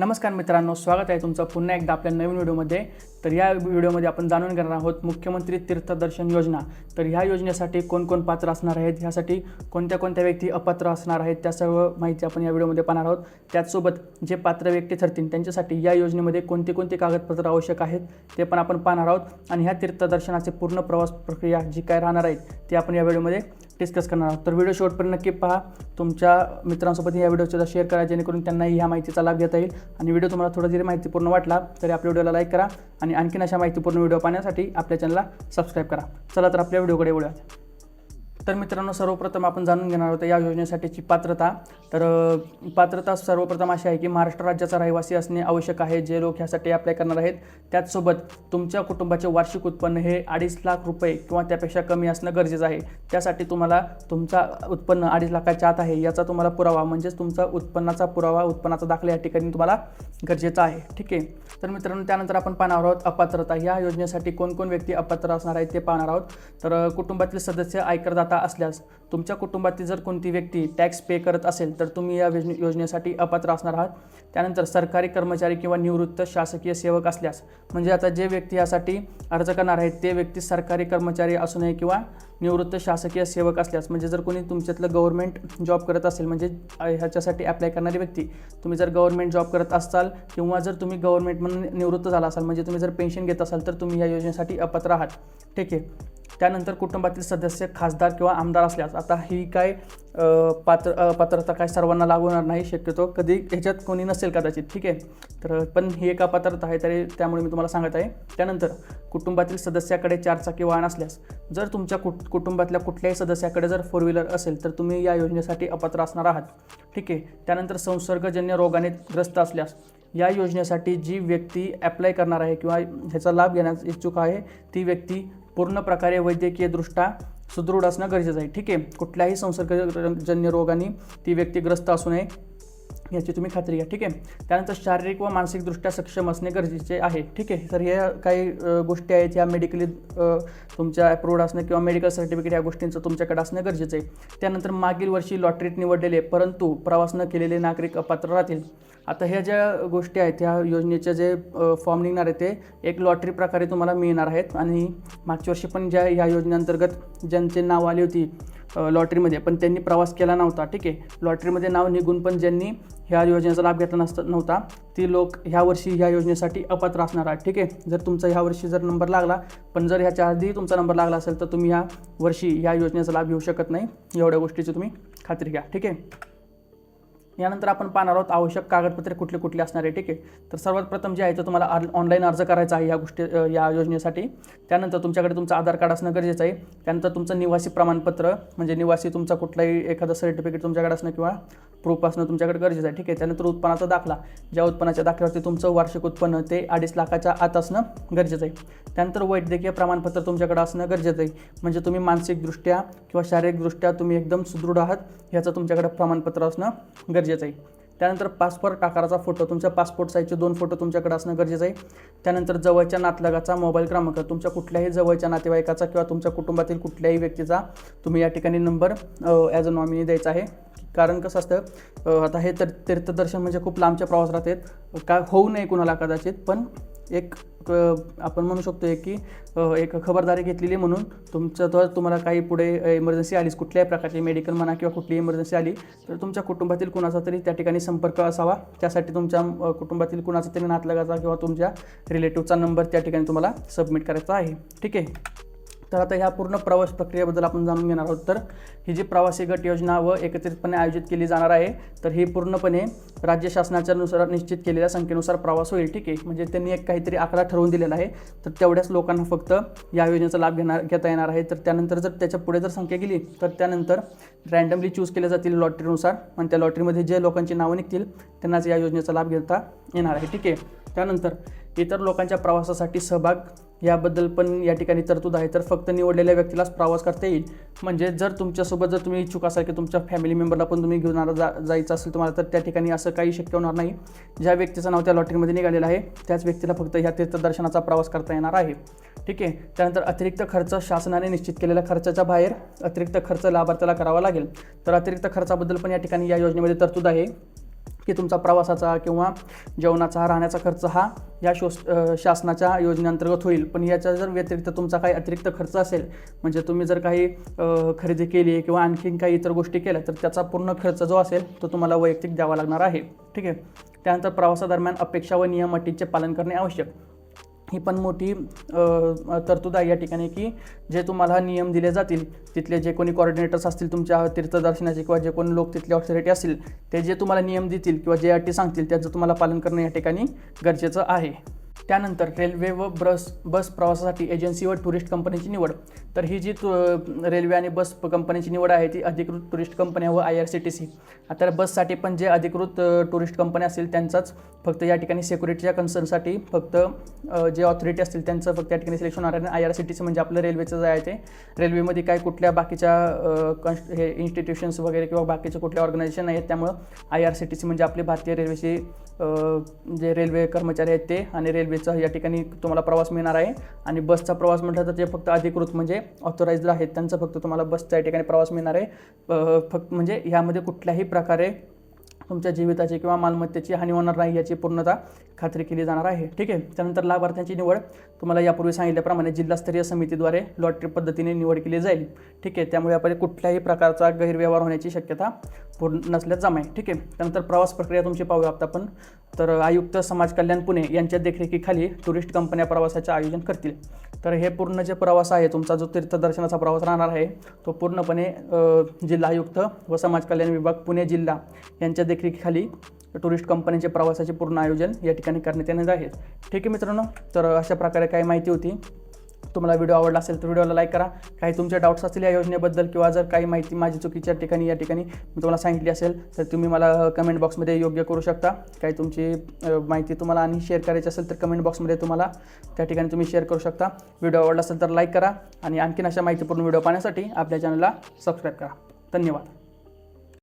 नमस्कार मित्रांनो स्वागत आहे तुमचं पुन्हा एकदा आपल्या नवीन व्हिडिओमध्ये. तर या व्हिडिओमध्ये आपण जाणून घेणार आहोत मुख्यमंत्री तीर्थदर्शन योजना. तर ह्या योजनेसाठी कोण कोण पात्र असणार आहेत? ह्यासाठी कोणत्या कोणत्या व्यक्ती अपात्र असणार आहेत? त्या सर्व माहिती आपण या व्हिडिओमध्ये पाहणार आहोत. त्याचसोबत जे पात्र व्यक्ती ठरतील त्यांच्यासाठी या योजनेमध्ये कोणते कोणते कागदपत्र आवश्यक आहेत ते पण आपण पाहणार आहोत. आणि ह्या तीर्थदर्शनाचे पूर्ण प्रवास प्रक्रिया जी काय राहणार आहेत ती आपण या व्हिडिओमध्ये डिस्कस करणार आहोत. तर व्हिडिओ शेवटपर्यंत नक्की पहा. तुमच्या मित्रांसोबत या व्हिडिओचा शेअर करा जेणेकरून त्यांनाही ह्या माहितीचा लाभ घेता येईल. आणि व्हिडिओ तुम्हाला थोडा जरी माहितीपूर्ण वाटला तरी आपल्या व्हिडिओला लाईक करा. आणि आणखीन अशा माहितीपूर्ण व्हिडिओ पाहण्यासाठी आपल्या चॅनलला सबस्क्राईब करा. चला तर आपल्या व्हिडिओकडे वळूयात. तर मित्रांनो सर्वप्रथम आपण जाणून घेणार आहोत या योजनेसाठीची पात्रता. तर पात्रता सर्वप्रथम अशी आहे की महाराष्ट्र राज्याचा रहिवासी असणे आवश्यक आहे जे लोक ह्यासाठी अप्लाय करणार आहेत. त्याचसोबत तुमच्या कुटुंबाचे वार्षिक उत्पन्न हे अडीच लाख रुपये किंवा त्यापेक्षा कमी असणं गरजेचं आहे. त्यासाठी तुम्हाला तुमचा उत्पन्न अडीच लाखाच्या आत आहे याचा तुम्हाला पुरावा म्हणजेच तुमचा उत्पन्नाचा पुरावा उत्पन्नाचा दाखला या ठिकाणी तुम्हाला गरजेचा आहे. ठीक आहे? तर मित्रांनो त्यानंतर आपण पाहणार आहोत अपात्रता. या योजनेसाठी कोणकोण व्यक्ती अपात्र असणार आहेत ते पाहणार आहोत. तर कुटुंबातील सदस्य आयकरदाता असल्यास तुमच्या कुटुंबातील जर कोणती व्यक्ती टॅक्स पे करत असेल तर तुम्ही या योजने योजनेसाठी अपात्र असणार आहात. त्यानंतर सरकारी कर्मचारी किंवा निवृत्त शासकीय सेवक असल्यास म्हणजे आता जे व्यक्ती यासाठी अर्ज करणार आहेत ते व्यक्ती सरकारी कर्मचारी असू नये किंवा निवृत्त शासकीय सेवक असल्यास म्हणजे जर कोणी तुमच्यातलं गव्हर्नमेंट जॉब करत असेल म्हणजे ह्याच्यासाठी अप्लाय करणारी व्यक्ती तुम्ही जर गव्हर्नमेंट जॉब करत असाल किंवा जर तुम्ही गव्हर्नमेंटमधून निवृत्त झाला असाल म्हणजे तुम्ही जर पेन्शन घेत असाल तर तुम्ही या योजनेसाठी अपात्र आहात. ठीक आहे. त्यानंतर कुटुंबातील सदस्य खासदार किंवा आमदार असल्यास आता ही काय पात्र पात्रता काय सर्वांना लागू होणार नाही शक्यतो. कधी ह्याच्यात कोणी नसेल कदाचित ठीक आहे? तर पण ही एक पात्रता आहे तरी त्यामुळे मी तुम्हाला सांगत आहे. त्यानंतर कुटुंबातील सदस्याकडे चारचाकी वाहन असल्यास जर तुमच्या कुट कुटुंबातल्या कुठल्याही सदस्याकडे जर फोर व्हीलर असेल तर तुम्ही या योजनेसाठी अपात्र असणार आहात. ठीक आहे? त्यानंतर संसर्गजन्य रोगाने ग्रस्त असल्यास या योजनेसाठी जी व्यक्ती ॲप्लाय करणार आहे किंवा ह्याचा लाभ घेण्यास इच्छुक आहे ती व्यक्ती पूर्ण प्रकारे वैद्यकीयदृष्ट्या सुदृढ असणं गरजेचं आहे. ठीक आहे? कुठल्याही संसर्गजन्य रोगाने ती व्यक्ती ग्रस्त असू नये. याची तुम्ही खात्री घ्या. ठीक आहे? त्यानंतर शारीरिक व मानसिकदृष्ट्या सक्षम असणे गरजेचे आहे. ठीक आहे? तर ह्या काही गोष्टी आहेत ह्या मेडिकली तुमच्या अप्रूव्ड असणं किंवा मेडिकल सर्टिफिकेट या गोष्टींचं तुमच्याकडे असणं गरजेचं आहे. त्यानंतर मागील वर्षी लॉटरीत निवडलेले परंतु प्रवास न केलेले नागरिक अपात्र राहतील. आता ह्या ज्या गोष्टी आहेत ह्या योजनेचे जे फॉर्म निघणार आहे ते एक लॉटरी प्रकारे तुम्हाला मिळणार आहेत. आणि मागच्या वर्षी पण ज्या ह्या योजनेअंतर्गत ज्यांचे नाव आली होती लॉटरीमध्ये. पण त्यांनी प्रवास केला नव्हता ठीक आहे. लॉटरीमध्ये नाव निघून पण ज्यांनी ह्या योजनेचा लाभ घेतला नसता नव्हता ती लोक ह्या वर्षी ह्या योजनेसाठी अपात्र असणार आहेत ठीक आहे. जर तुमचा ह्या वर्षी जर नंबर लागला पण जर ह्याच्या आधी तुमचा नंबर लागला असेल तर तुम्ही ह्या वर्षी ह्या योजनेचा लाभ घेऊ शकत नाही. एवढ्या गोष्टीची तुम्ही खात्री घ्या ठीक आहे. यानंतर आपण पाहणार आहोत आवश्यक कागदपत्रे कुठले कुठले असणार आहे ठीक आहे? तर सर्वात प्रथम जे आहे ते तुम्हाला आर ऑनलाईन अर्ज करायचा आहे या गोष्टी या योजनेसाठी. त्यानंतर तुमच्याकडे तुमचं आधार कार्ड असणं गरजेचं आहे. त्यानंतर तुमचं निवासी प्रमाणपत्र म्हणजे निवासी तुमचा कुठलाही एखादं सर्टिफिकेट तुमच्याकडे असणं किंवा प्रूफ असणं तुमच्याकडे गरजेचं आहे ठीक आहे? त्यानंतर उत्पन्नाचा दाखला ज्या उत्पन्नाच्या दाखल्यावरती तुमचं वार्षिक उत्पन्न ते अडीच लाखाच्या आत असणं गरजेचं आहे. त्यानंतर वैद्यकीय प्रमाणपत्र तुमच्याकडे असणं गरजेचं आहे. म्हणजे तुम्ही मानसिकदृष्ट्या किंवा शारीरिकदृष्ट्या तुम्ही एकदम सुदृढ आहात ह्याचं तुमच्याकडे प्रमाणपत्र असणं गरजेचं गरजेचं आहे. त्यानंतर पासपोर्ट आकाराचा फोटो तुमच्या पासपोर्ट साईजचे दोन फोटो तुमच्याकडे असणं गरजेचं आहे. त्यानंतर जवळच्या नातलगाचा मोबाईल क्रमांक तुमच्या कुठल्याही जवळच्या नातेवाईकाचा किंवा तुमच्या कुटुंबातील कुठल्याही व्यक्तीचा तुम्ही या ठिकाणी नंबर ॲज अ नॉमिनी द्यायचा आहे. कारण कसं असतं आता हे तर तीर्थदर्शन म्हणजे खूप लांबच्या प्रवास राहतात काय होऊ नये कुणाला कदाचित पण एक आपण म्हणू शकतो की एक खबरदारी घेतलेली म्हणून. तुमचं तर तुम्हाला काही पुढे इमर्जन्सी आलीच कुठल्याही प्रकारची मेडिकल म्हणा किंवा कुठलीही इमर्जन्सी आली तर तुमच्या कुटुंबातील कुणाचा तरी त्या ठिकाणी संपर्क असावा. त्यासाठी तुमच्या कुटुंबातील कुणाचा तरी नातलगाचा किंवा तुमच्या रिलेटिव्हचा नंबर त्या ठिकाणी तुम्हाला सबमिट करायचा आहे. ठीक आहे? तर आता ह्या पूर्ण प्रवास प्रक्रियेबद्दल आपण जाणून घेणार आहोत. तर ही जी प्रवासी गट योजना व एकत्रितपणे आयोजित केली जाणार आहे तर ही पूर्णपणे राज्य शासनाच्या नुसार निश्चित केलेल्या संख्येनुसार प्रवास होईल ठीक आहे? म्हणजे त्यांनी एक काहीतरी आकडा ठरवून दिलेला आहे. तर तेवढ्याच लोकांना फक्त या योजनेचा लाभ घेणार घेता येणार आहे. तर त्यानंतर जर त्याच्या पुढे जर संख्या गेली तर त्यानंतर रँडमली चूज केल्या जातील लॉटरीनुसार. आणि त्या लॉटरीमध्ये जे लोकांची नावं निघतील त्यांनाच या योजनेचा लाभ घेता येणार आहे ठीक आहे? त्यानंतर इतर लोकांच्या प्रवासासाठी सहभाग याबद्दल पण या ठिकाणी तरतूद आहे. तर फक्त निवडलेल्या व्यक्तीलाच प्रवास करता येईल. म्हणजे जर तुमच्यासोबत जर तुम्ही इच्छुक असाल की तुमच्या फॅमिली मेंबरला पण तुम्ही घेऊन जा जायचं असेल तुम्हाला तर त्या ठिकाणी असं काही शक्य होणार नाही. ज्या व्यक्तीचं नाव त्या लॉटरीमध्ये निघालेलं आहे त्याच व्यक्तीला फक्त ह्या तीर्थदर्शनाचा प्रवास करता येणार आहे. ठीक आहे? त्यानंतर अतिरिक्त खर्च शासनाने निश्चित केलेल्या खर्चाच्या बाहेर अतिरिक्त खर्च लाभार्थ्याला करावा लागेल. तर अतिरिक्त खर्चाबद्दल पण या ठिकाणी या योजनेमध्ये तरतूद आहे. की तुमचा प्रवासाचा किंवा जेवणाचा राहण्याचा खर्च हा या शोस शासनाच्या योजनेअंतर्गत होईल. पण याच्या जर व्यतिरिक्त तुमचा काही अतिरिक्त खर्च असेल म्हणजे तुम्ही जर काही खरेदी केली किंवा आणखीन काही इतर गोष्टी केल्या तर त्याचा पूर्ण खर्च जो असेल तो तुम्हाला वैयक्तिक द्यावा लागणार आहे. ठीक आहे? त्यानंतर प्रवासादरम्यान अपेक्षा व नियम अटींचे पालन करणे आवश्यक. ही पण मोठी तरतूद आहे या ठिकाणी की जे तुम्हाला नियम दिले जातील तिथले जे कोणी कॉर्डिनेटर्स असतील तुमच्या तीर्थदर्शनाचे किंवा जे कोणी लोक तिथले ऑथॉरिटी असतील ते जे तुम्हाला नियम देतील किंवा जे अटी सांगतील त्याचं तुम्हाला पालन करणं या ठिकाणी गरजेचं आहे. त्यानंतर रेल्वे व बस बस प्रवासासाठी एजन्सी व टुरिस्ट कंपनीची निवड. तर ही जी तु रेल्वे आणि बस कंपनीची निवड आहे ती अधिकृत टुरिस्ट कंपन्या व I R C T C आता बससाठी पण जे अधिकृत टुरिस्ट कंपन्या असतील त्यांचाच फक्त या ठिकाणी सेक्युरिटीच्या कन्सर्नसाठी फक्त जे ऑथॉरिटी असतील त्यांचं फक्त या ठिकाणी सिलेक्शन होणार आहे. I R C T C म्हणजे आपलं रेल्वेचं जे आहे ते रेल्वेमध्ये काय कुठल्या बाकीच्या कन्स हे इन्स्टिट्यूशन्स वगैरे किंवा बाकीचे कुठल्या ऑर्गनायझेशन आहेत त्यामुळं I R C T C म्हणजे आपली भारतीय रेल्वेची जे रेल्वे कर्मचारी आहेत ते आणि रेल्वे रेल्वेचा या ठिकाणी तुम्हाला प्रवास मिळणार आहे. आणि बसचा प्रवास म्हटलं तर ते फक्त अधिकृत म्हणजे ऑथोराईज आहेत. त्यांचा फक्त तुम्हाला बसचा या ठिकाणी प्रवास मिळणार आहे. फक्त म्हणजे ह्यामध्ये कुठल्याही प्रकारे तुमच्या जीविताची किंवा मालमत्तेची हानी होणार नाही याची पूर्णतः खात्री केली जाणार आहे. ठीक आहे? त्यानंतर लाभार्थ्यांची निवड. तुम्हाला यापूर्वी सांगितल्याप्रमाणे जिल्हास्तरीय समितीद्वारे लॉटरी पद्धतीने निवड केली जाईल. ठीक आहे? त्यामुळे आपण कुठल्याही प्रकारचा गैरव्यवहार होण्याची शक्यता पूर्ण नसल्यास जमा आहे ठीक आहे? त्यानंतर प्रवास प्रक्रिया तुमची पाहूया आपण. तर आयुक्त समाज कल्याण पुणे यांच्या देखरेखीखाली टुरिस्ट कंपन्या प्रवासाचे आयोजन करतील. तर हे पूर्ण जे प्रवास आहे तुमचा जो तीर्थदर्शनाचा प्रवास राहणार आहे तो पूर्णपणे जिल्हायुक्त जिल्हा आयुक्त व समाज कल्याण विभाग पुणे जिल्हा यांच्या देखरेखीखाली टुरिस्ट कंपनीचे प्रवासाचे पूर्ण आयोजन या ठिकाणी करण्यात येणार आहे. ठीक आहे मित्रांनो तर अशा प्रकारे काही माहिती होती. तुम्हाला व्हिडिओ आवडला असेल तर व्हिडिओला लाईक करा. काही तुमचे डाऊट्स असतील या योजनेबद्दल किंवा जर काही माहिती माझी चुकीच्या ठिकाणी या ठिकाणी मी तुम्हाला सांगितली असेल तर तुम्ही मला कमेंट बॉक्समध्ये योग्य करू शकता. काही तुमची माहिती तुम्हाला आणि शेअर करायची असेल तर कमेंट बॉक्समध्ये तुम्हाला त्या ठिकाणी तुम्ही शेअर करू शकता. व्हिडिओ आवडला असेल तर लाईक करा आणि आणखीन अशा माहितीपूर्ण व्हिडिओ पाहण्यासाठी आपल्या चॅनलला सबस्क्राईब करा. धन्यवाद.